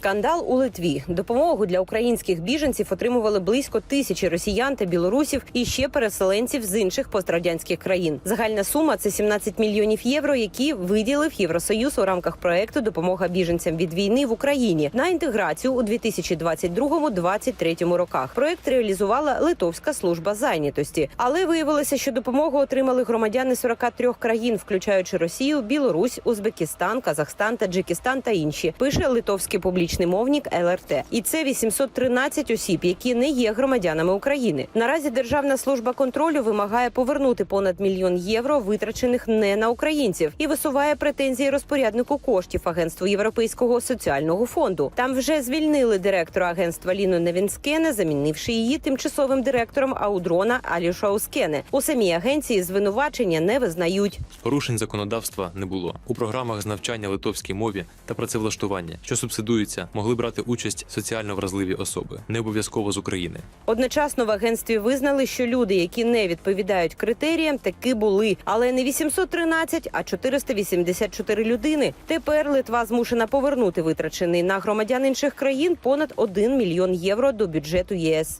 Скандал у Литві. Допомогу для українських біженців отримували близько тисячі росіян та білорусів і ще переселенців з інших пострадянських країн. Загальна сума це 17 мільйонів євро, які виділив Євросоюз у рамках проекту Допомога біженцям від війни в Україні на інтеграцію у 2022-2023 роках. Проект реалізувала Литовська служба зайнятості, але виявилося, що допомогу отримали громадяни 43 країн, включаючи Росію, Білорусь, Узбекистан, Казахстан, Таджикистан та інші. Пише литовський публічний мовник ЛРТ. І це 813 осіб, які не є громадянами України. Наразі Державна служба контролю вимагає повернути понад мільйон євро, витрачених не на українців, і висуває претензії розпоряднику коштів агентству Європейського соціального фонду. Там вже звільнили директора агентства Ліну Невінскене, замінивши її тимчасовим директором Аудрона Алішаускене. У самій агенції звинувачення не визнають. Порушень законодавства не було. У програмах з навчання литовській мові та працевлаштування, що субсидуються, могли брати участь соціально вразливі особи, не обов'язково з України. Одночасно в агентстві визнали, що люди, які не відповідають критеріям, таки були, але не 813, а 484 людини. Тепер Литва змушена повернути витрачений на громадян інших країн понад 1 мільйон євро до бюджету ЄС.